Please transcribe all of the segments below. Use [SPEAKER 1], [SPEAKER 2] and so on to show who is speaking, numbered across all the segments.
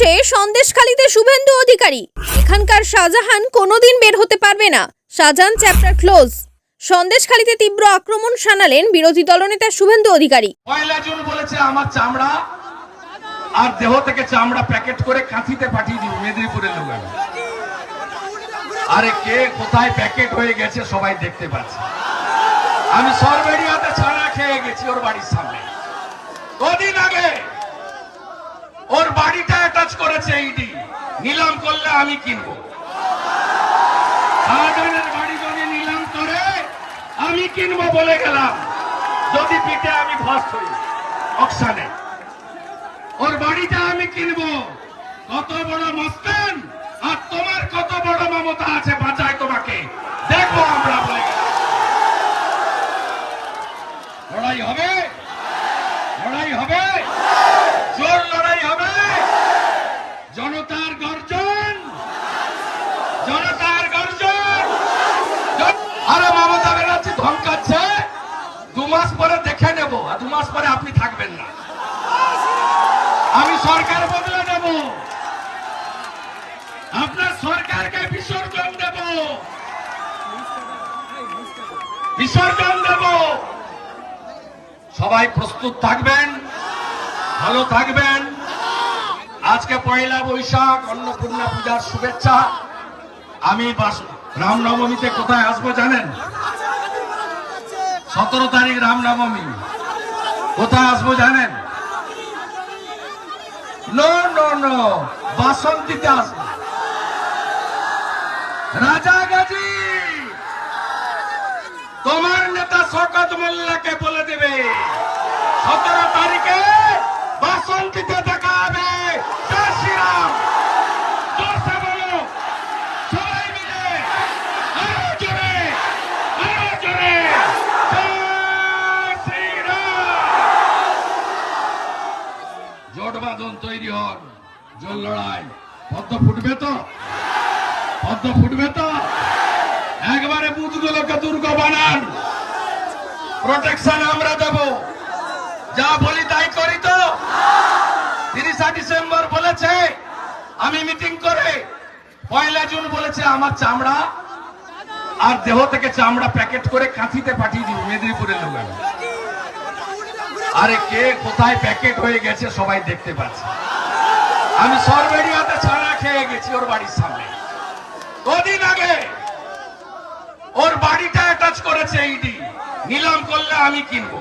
[SPEAKER 1] উদ্দেশ্যে সন্দেশখালীতে শুভেন্দু অধিকারী। এখানকার শাহজাহান কোনোদিন বের হতে পারবে না। শাহজাহান চ্যাপ্টার ক্লোজ সন্দেশখালীতে তীব্র আক্রমণ শানালেন বিরোধী দলনেতা শুভেন্দু অধিকারী।
[SPEAKER 2] পয়লা বলেছে আমার চামড়া, আর দেহ থেকে চামড়া প্যাকেট করে কাঁথিতে পাঠিয়ে দিব মেদিনীপুরের লোক আরে কে কোথায় প্যাকেট হয়ে গেছে সবাই দেখতে পাচ্ছে। আমি সরবেরিয়াতে ছাড়া খেয়ে গেছি ওর বাড়ির সামনে। কদিন আগে ওর বাড়িটা অ্যাটাচ করেছে ইডি নিলাম করলে আমি কিনবো। শাহজাহানের বাড়ি নিলাম করে, আমি কিনবো বলে গেলাম। যদি পিঠে আমি ফার্স্ট হই, অকশানে। ওর বাড়িটা আমি কিনবো। কত বড় মস্তান, আর তোমার কত বড় মমতা আছে বাঁচায় তোমাকে। দেখব আমরা বলে। লড়াই হবে? লড়াই হবে? সরকার বদলে নেব। আপনার সরকারকে বিসর্জন দেব। বিসর্জন দেব। সবাই প্রস্তুত থাকবেন? ভালো থাকবেন? আজকে পয়লা বৈশাখ, অন্নপূর্ণা পূজার শুভেচ্ছা। আমি রামনবমীতে কোথায় আসব জানেন? সতেরো তারিখ রামনবমী। কোথায় আসব জানেন? No no no Basanti Das Raja Gazi তোমার নেতা শকত মোল্লাকে বলে দেবে। সতেরো বাঁধন তৈরি হন। জোর লড়াই। পদ্ম ফুটবে তো? পদ্ম ফুটবে তো? একবারে বুথগুলোকে দুর্গ বানান। প্রোটেকশন আমরা দেব। যা বলি তাই করি তো? তিরিশা ডিসেম্বর বলেছে, আমি মিটিং করে পয়লা জুন বলেছে, আমার চামড়া আর দেহ থেকে চামড়া প্যাকেট করে কাঁথিতে পাঠিয়ে দিব, মেদিনীপুরের লোক আমি আরে কে কোথায় প্যাকেট হয়ে গেছে সবাই দেখতে পাচ্ছে। আমি সরবেরিয়াতে ছাড়া খেয়ে গেছি ওর বাড়ির সামনে। কদিন আগে ওর বাড়িটা অ্যাটাচ করেছে ইডি নিলাম করলে আমি কিনবো।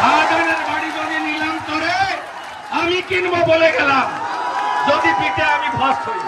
[SPEAKER 2] শাহজাহানের বাড়ি যদি নিলাম করে আমি কিনবো বলে গেলাম। যদি পিঠে আমি ফার্স্ট হই।